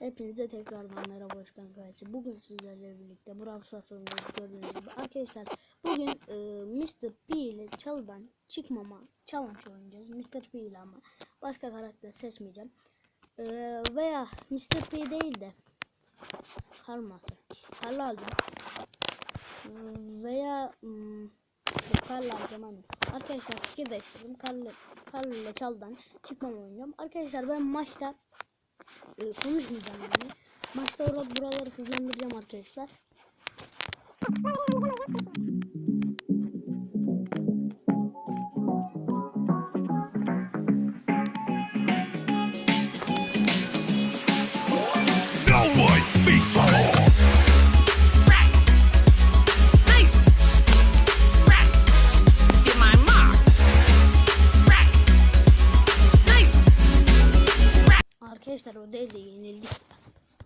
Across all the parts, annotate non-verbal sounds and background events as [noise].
Hepinize tekrardan merhaba hoş geldiniz. Bugün sizlerle birlikte Brawl Stars gördüğünüz gibi. Arkadaşlar bugün e, Mr. P ile çalıdan çıkmama challenge oynayacağız. Mr. P ile ama başka karakter seçmeyeceğim. E, veya Mr. P değil de Karması. Karlı alacağım. E, veya hmm, yok, Karlı alacağım hani. Arkadaşlar fikir değiştirdim. Karlı, Karlı ile çalıdan çıkmama oynayacağım. Arkadaşlar ben maçta e, konuşmayacağım yani. Maçta or buraları hızlandıracağım arkadaşlar. De yenildik.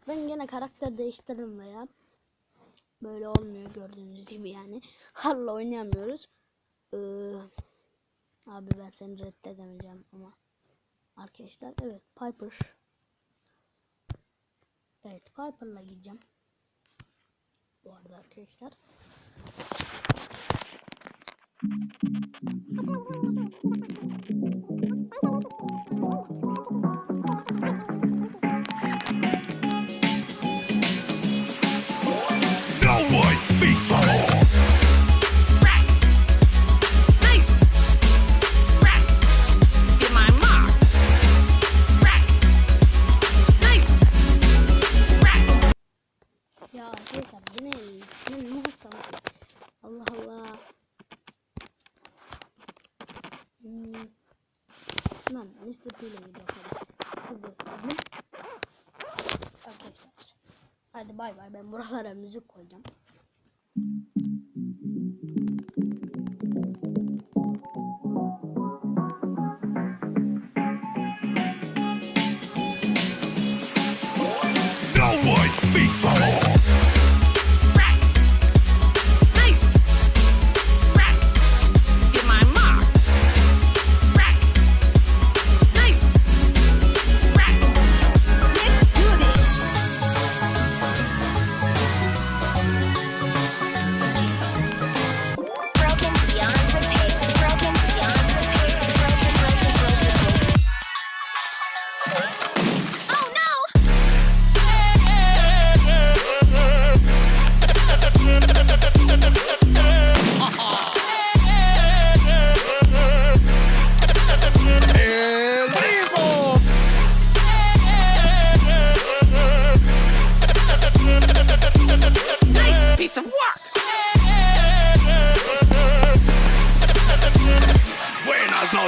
Ben gene karakter değiştiririm veya böyle olmuyor gördüğünüz gibi yani. Harla oynayamıyoruz. Ee, abi ben seni reddedemeyeceğim ama. Arkadaşlar evet Piper. Evet Piper'la gideceğim. Bu arada arkadaşlar. [laughs] bu ne? Ne ne? Allah Allah. Hmm. Lan Mr. P ile gidiyor Hadi. Hadi. Arkadaşlar. Hadi bay bay ben buralara müzik koyacağım.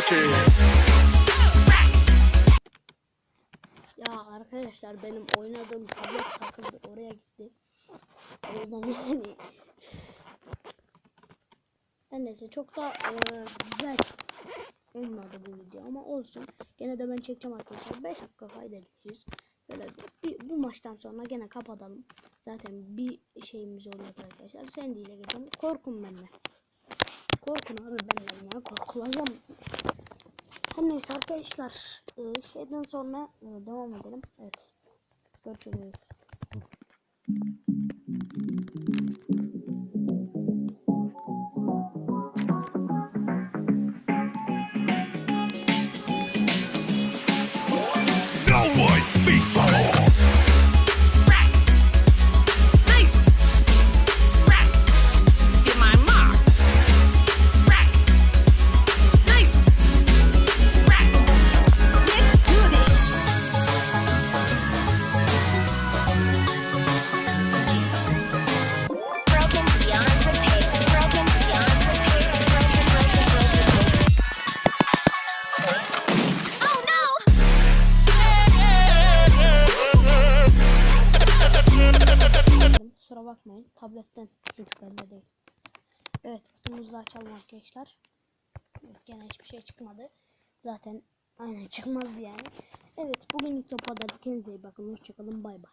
Noches. Ya arkadaşlar benim oynadığım tablet takıldı oraya gitti. O yüzden yani her neyse çok da e, güzel olmadı bu video ama olsun. Gene de ben çekeceğim arkadaşlar. 5 dakika kaydedeceğiz. Böyle bir, bu maçtan sonra gene kapatalım. Zaten bir şeyimiz olacak arkadaşlar. Sen ile geçelim. Korkun benimle. Korkun abi benden. Korkulacağım. Neyse arkadaşlar e, şeyden sonra e, devam edelim. Evet. Görüşürüz. Bakmayın. Tabletten çünkü bende değil. Evet kutumuzu açalım arkadaşlar. Evet, gene hiçbir şey çıkmadı. Zaten aynen çıkmazdı yani. Evet bugünlük de bu kadar. Kendinize iyi bakın. Hoşçakalın. Bay bay.